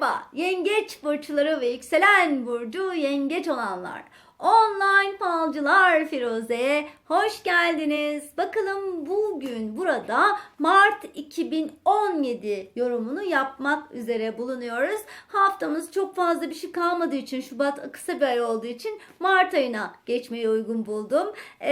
Merhaba yengeç burçları ve yükselen burcu yengeç olanlar. Online falcılar Firuze'ye hoş geldiniz. Bakalım bugün burada Mart 2017 yorumunu yapmak üzere bulunuyoruz. Haftamız çok fazla bir şey kalmadığı için Şubat kısa bir ay olduğu için Mart ayına geçmeyi uygun buldum. Ee,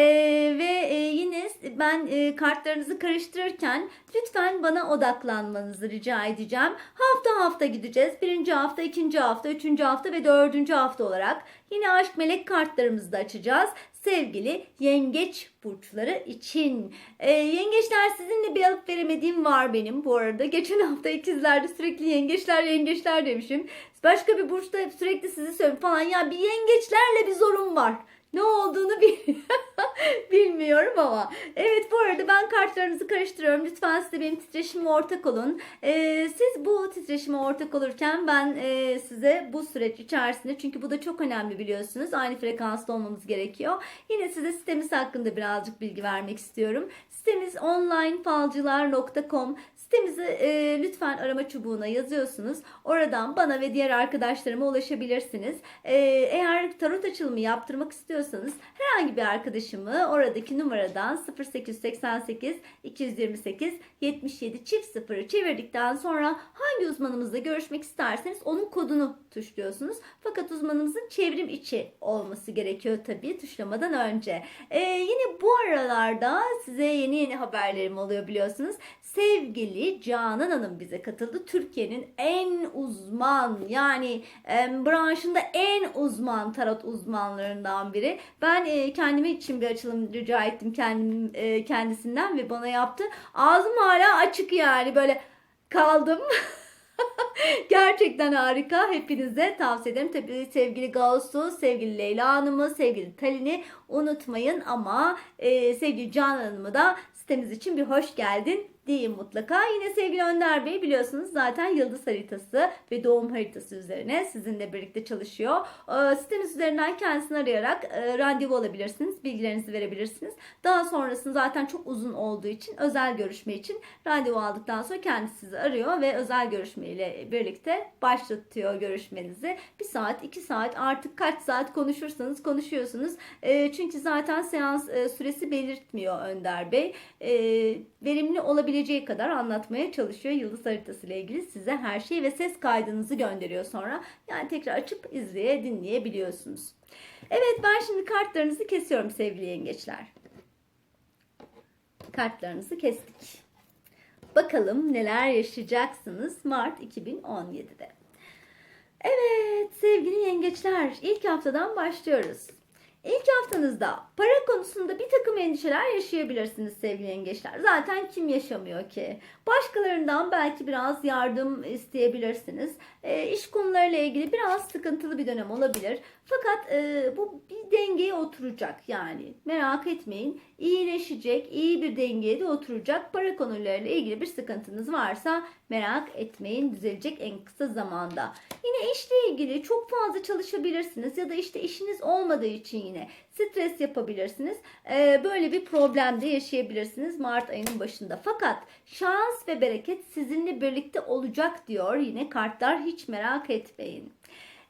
ve e, yine ben e, kartlarınızı karıştırırken lütfen bana odaklanmanızı rica edeceğim. Hafta hafta gideceğiz. Birinci hafta, ikinci hafta, üçüncü hafta ve dördüncü hafta olarak yine aşk melek kartlarımızı da açacağız. Sevgili yengeç burçları için. Ee, yengeçler sizinle bir alıp veremediğim var benim bu arada. Geçen hafta ikizlerde sürekli yengeçler yengeçler demişim. Başka bir burçta sürekli sizi söylüyorum falan. Ya bir yengeçlerle bir zorum var. Ne olduğunu bil bilmiyorum ama. Evet bu arada ben kartlarınızı karıştırıyorum. Lütfen siz de benim titreşime ortak olun. Ee, siz bu titreşime ortak olurken ben e, size bu süreç içerisinde çünkü bu da çok önemli biliyorsunuz. Aynı frekansta olmamız gerekiyor. Yine size sitemiz hakkında birazcık bilgi vermek istiyorum. Sitemiz onlinefalcılar.com Sitemizi e, lütfen arama çubuğuna yazıyorsunuz. Oradan bana ve diğer arkadaşlarıma ulaşabilirsiniz. E, eğer tarot açılımı yaptırmak istiyorsanız herhangi bir arkadaşımı oradaki numaradan 0888 228 77 çift sıfırı çevirdikten sonra hangi uzmanımızla görüşmek isterseniz onun kodunu tuşluyorsunuz. Fakat uzmanımızın çevrim içi olması gerekiyor tabii tuşlamadan önce. E, yine bu aralarda size yeni yeni haberlerim oluyor biliyorsunuz. Sevgili Canan Hanım bize katıldı. Türkiye'nin en uzman yani e, branşında en uzman tarot uzmanlarından biri. Ben e, kendime için bir açılım rica ettim kendim e, kendisinden ve bana yaptı. Ağzım hala açık yani böyle kaldım. Gerçekten harika. Hepinize tavsiye ederim. Tabii sevgili Gauss'u, sevgili Leyla Hanım'ı, sevgili Talin'i unutmayın ama e, sevgili Canan Hanım'ı da sitemiz için bir hoş geldin diyeyim mutlaka. Yine sevgili Önder Bey biliyorsunuz zaten yıldız haritası ve doğum haritası üzerine sizinle birlikte çalışıyor. E, sitemiz üzerinden kendisini arayarak e, randevu alabilirsiniz. Bilgilerinizi verebilirsiniz. Daha sonrasında zaten çok uzun olduğu için özel görüşme için randevu aldıktan sonra kendisi sizi arıyor ve özel görüşmeyle birlikte başlatıyor görüşmenizi. Bir saat, iki saat artık kaç saat konuşursanız konuşuyorsunuz. E, çünkü zaten seans e, süresi belirtmiyor Önder Bey. E, verimli olabileceği kadar anlatmaya çalışıyor yıldız haritası ile ilgili size her şeyi ve ses kaydınızı gönderiyor sonra. Yani tekrar açıp izleye dinleyebiliyorsunuz. Evet ben şimdi kartlarınızı kesiyorum sevgili yengeçler. Kartlarınızı kestik. Bakalım neler yaşayacaksınız Mart 2017'de. Evet sevgili yengeçler ilk haftadan başlıyoruz. İlk haftanızda para konusunda bir takım endişeler yaşayabilirsiniz sevgili yengeçler. Zaten kim yaşamıyor ki? Başkalarından belki biraz yardım isteyebilirsiniz. E, iş konularıyla ilgili biraz sıkıntılı bir dönem olabilir. Fakat e, bu bir dengeye oturacak yani. Merak etmeyin. iyileşecek, iyi bir dengeye de oturacak. Para konularıyla ilgili bir sıkıntınız varsa merak etmeyin düzelecek en kısa zamanda. Yine işle ilgili çok fazla çalışabilirsiniz ya da işte işiniz olmadığı için yine stres yapabilirsiniz. Ee, böyle bir problemde yaşayabilirsiniz Mart ayının başında. Fakat şans ve bereket sizinle birlikte olacak diyor yine kartlar hiç merak etmeyin.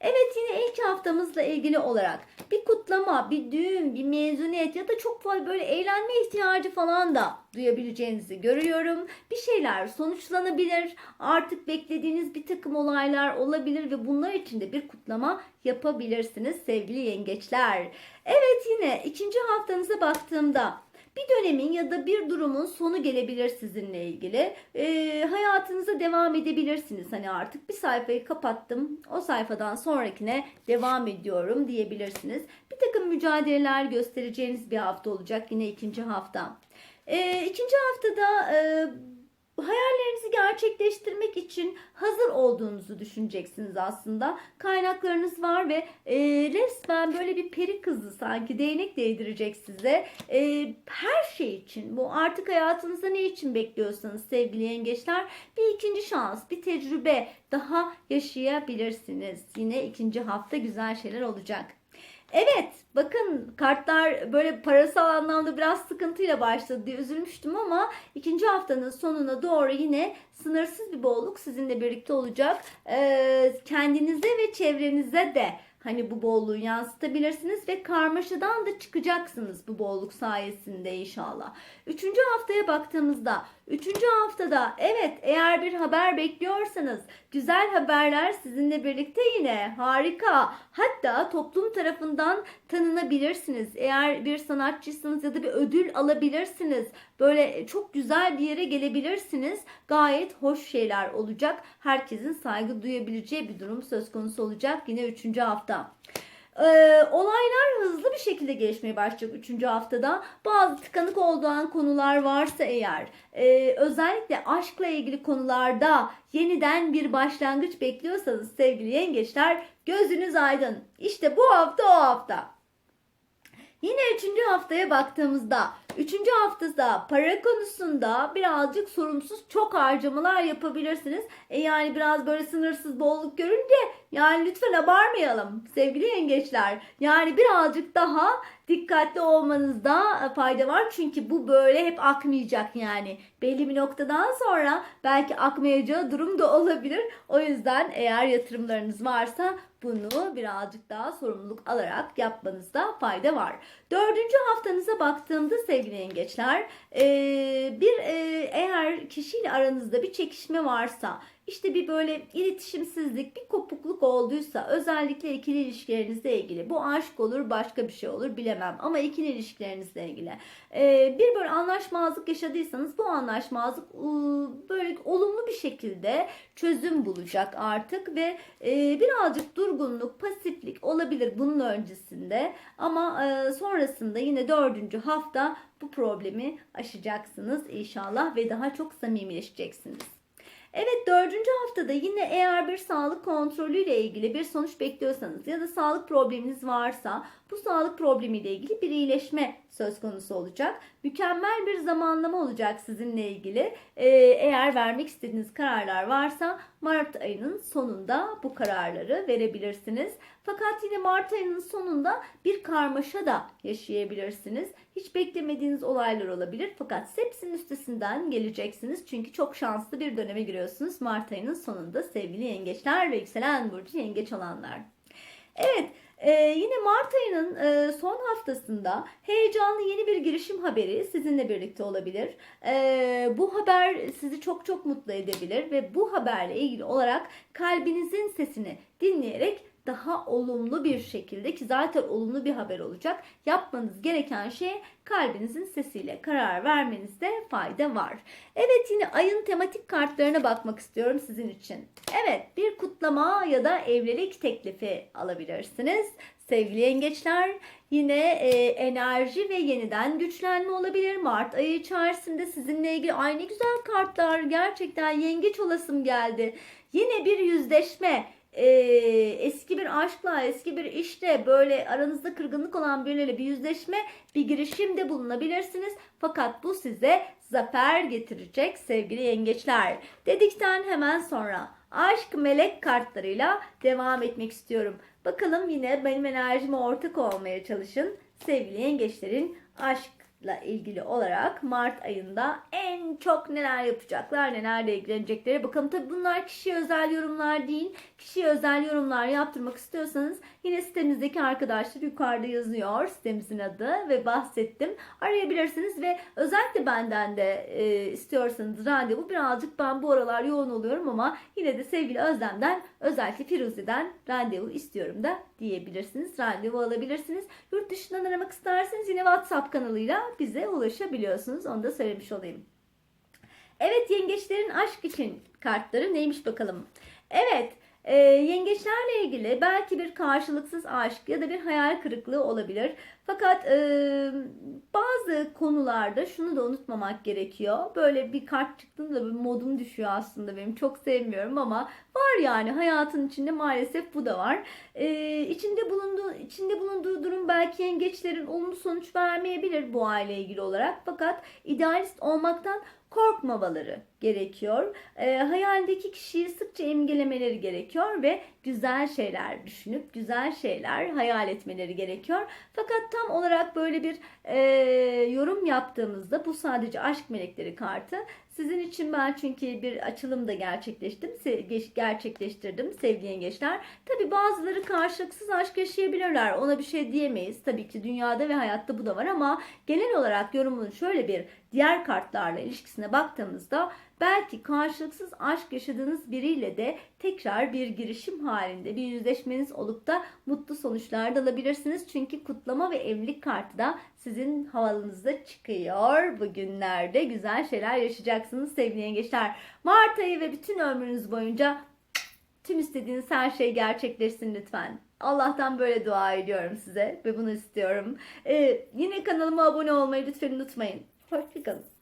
Evet yine ilk haftamızla ilgili olarak bir kutlama, bir düğün, bir mezuniyet ya da çok fazla böyle eğlenme ihtiyacı falan da duyabileceğinizi görüyorum. Bir şeyler sonuçlanabilir. Artık beklediğiniz bir takım olaylar olabilir ve bunlar için de bir kutlama yapabilirsiniz sevgili yengeçler. Evet yine ikinci haftanıza baktığımda bir dönemin ya da bir durumun sonu gelebilir sizinle ilgili. E, hayatınıza devam edebilirsiniz. Hani artık bir sayfayı kapattım. O sayfadan sonrakine devam ediyorum diyebilirsiniz. Bir takım mücadeleler göstereceğiniz bir hafta olacak yine ikinci hafta. E, ikinci haftada e, hayallerinizi gerçekleştirmek için hazır olduğunuzu düşüneceksiniz aslında. Kaynaklarınız var ve e, resmen böyle bir peri kızı sanki değnek değdirecek size. E, her şey için bu artık hayatınızda ne için bekliyorsanız sevgili yengeçler bir ikinci şans, bir tecrübe daha yaşayabilirsiniz. Yine ikinci hafta güzel şeyler olacak. Evet, bakın kartlar böyle parasal anlamda biraz sıkıntıyla başladı diye üzülmüştüm ama ikinci haftanın sonuna doğru yine sınırsız bir bolluk sizinle birlikte olacak. Ee, kendinize ve çevrenize de hani bu bolluğu yansıtabilirsiniz ve karmaşadan da çıkacaksınız bu bolluk sayesinde inşallah. Üçüncü haftaya baktığımızda, üçüncü haftada evet eğer bir haber bekliyorsanız güzel haberler sizinle birlikte yine harika. Hatta toplum tarafından tanınabilirsiniz. Eğer bir sanatçısınız ya da bir ödül alabilirsiniz. Böyle çok güzel bir yere gelebilirsiniz. Gayet hoş şeyler olacak. Herkesin saygı duyabileceği bir durum söz konusu olacak yine üçüncü hafta. Ee, olaylar hızlı bir şekilde gelişmeye başlayacak 3. haftada. Bazı tıkanık olduğun konular varsa eğer e, özellikle aşkla ilgili konularda yeniden bir başlangıç bekliyorsanız sevgili yengeçler gözünüz aydın. İşte bu hafta o hafta. Yine üçüncü haftaya baktığımızda, üçüncü haftada para konusunda birazcık sorumsuz çok harcamalar yapabilirsiniz. E yani biraz böyle sınırsız bolluk görünce yani lütfen abarmayalım sevgili yengeçler. Yani birazcık daha dikkatli olmanızda fayda var. Çünkü bu böyle hep akmayacak yani. Belli bir noktadan sonra belki akmayacağı durum da olabilir. O yüzden eğer yatırımlarınız varsa bunu birazcık daha sorumluluk alarak yapmanızda fayda var. Dördüncü haftanıza baktığımda sevgili yengeçler bir eğer kişiyle aranızda bir çekişme varsa işte bir böyle iletişimsizlik, bir kopukluk olduysa özellikle ikili ilişkilerinizle ilgili bu aşk olur başka bir şey olur bilemem ama ikili ilişkilerinizle ilgili bir böyle anlaşmazlık yaşadıysanız bu anlaşmazlık böyle olumlu bir şekilde çözüm bulacak artık ve birazcık durgunluk, pasiflik olabilir bunun öncesinde ama sonrasında yine dördüncü hafta bu problemi aşacaksınız inşallah ve daha çok samimileşeceksiniz. Evet dördüncü haftada yine eğer bir sağlık kontrolüyle ilgili bir sonuç bekliyorsanız ya da sağlık probleminiz varsa bu sağlık problemiyle ilgili bir iyileşme söz konusu olacak. Mükemmel bir zamanlama olacak sizinle ilgili. Ee, eğer vermek istediğiniz kararlar varsa Mart ayının sonunda bu kararları verebilirsiniz. Fakat yine Mart ayının sonunda bir karmaşa da yaşayabilirsiniz. Hiç beklemediğiniz olaylar olabilir fakat hepsinin üstesinden geleceksiniz. Çünkü çok şanslı bir döneme giriyorsunuz Mart ayının sonunda sevgili yengeçler ve yükselen burcu yengeç olanlar. Evet ee, yine Mart ayının e, son haftasında heyecanlı yeni bir girişim haberi sizinle birlikte olabilir. Ee, bu haber sizi çok çok mutlu edebilir ve bu haberle ilgili olarak kalbinizin sesini dinleyerek daha olumlu bir şekilde ki zaten olumlu bir haber olacak. Yapmanız gereken şey kalbinizin sesiyle karar vermenizde fayda var. Evet yine ayın tematik kartlarına bakmak istiyorum sizin için. Evet bir kutlama ya da evlilik teklifi alabilirsiniz. Sevgili yengeçler yine e, enerji ve yeniden güçlenme olabilir. Mart ayı içerisinde sizinle ilgili aynı güzel kartlar gerçekten yengeç olasım geldi. Yine bir yüzleşme e, eski bir aşkla, eski bir işte böyle aranızda kırgınlık olan biriyle bir yüzleşme, bir girişimde bulunabilirsiniz. Fakat bu size zafer getirecek sevgili yengeçler. Dedikten hemen sonra aşk melek kartlarıyla devam etmek istiyorum. Bakalım yine benim enerjime ortak olmaya çalışın. Sevgili yengeçlerin aşk ilgili olarak Mart ayında en çok neler yapacaklar, nelerle ilgilenecekleri bakalım. Tabi bunlar kişiye özel yorumlar değil. Kişiye özel yorumlar yaptırmak istiyorsanız yine sitemizdeki arkadaşlar yukarıda yazıyor sitemizin adı ve bahsettim. Arayabilirsiniz ve özellikle benden de e, istiyorsanız randevu birazcık ben bu aralar yoğun oluyorum ama yine de sevgili Özlem'den özellikle Firuze'den randevu istiyorum da diyebilirsiniz. Randevu alabilirsiniz. Yurt dışından aramak isterseniz yine WhatsApp kanalıyla bize ulaşabiliyorsunuz. Onu da söylemiş olayım. Evet yengeçlerin aşk için kartları neymiş bakalım. Evet e, yengeçlerle ilgili belki bir karşılıksız aşk ya da bir hayal kırıklığı olabilir. Fakat e, bazı konularda şunu da unutmamak gerekiyor. Böyle bir kart çıktığında bir modum düşüyor aslında benim. Çok sevmiyorum ama var yani hayatın içinde maalesef bu da var. E, içinde bulunduğu içinde bulunduğu durum belki yengeçlerin olumlu sonuç vermeyebilir bu aile ilgili olarak. Fakat idealist olmaktan korkmamaları gerekiyor. E, hayaldeki kişiyi sıkça imgelemeleri gerekiyor ve güzel şeyler düşünüp güzel şeyler hayal etmeleri gerekiyor. Fakat tam olarak böyle bir e, yorum yaptığımızda bu sadece aşk melekleri kartı. Sizin için ben çünkü bir açılım da gerçekleştim, gerçekleştirdim sevgili yengeçler. Tabi bazıları karşılıksız aşk yaşayabilirler. Ona bir şey diyemeyiz. Tabii ki dünyada ve hayatta bu da var ama genel olarak yorumun şöyle bir diğer kartlarla ilişkisine baktığımızda belki karşılıksız aşk yaşadığınız biriyle de tekrar bir girişim halinde bir yüzleşmeniz olup da mutlu sonuçlar da alabilirsiniz. Çünkü kutlama ve evlilik kartı da sizin havanızda çıkıyor. Bugünlerde güzel şeyler yaşayacaksınız sevgili yengeçler. Mart ayı ve bütün ömrünüz boyunca tüm istediğiniz her şey gerçekleşsin lütfen. Allah'tan böyle dua ediyorum size ve bunu istiyorum. Ee, yine kanalıma abone olmayı lütfen unutmayın. Hoşçakalın.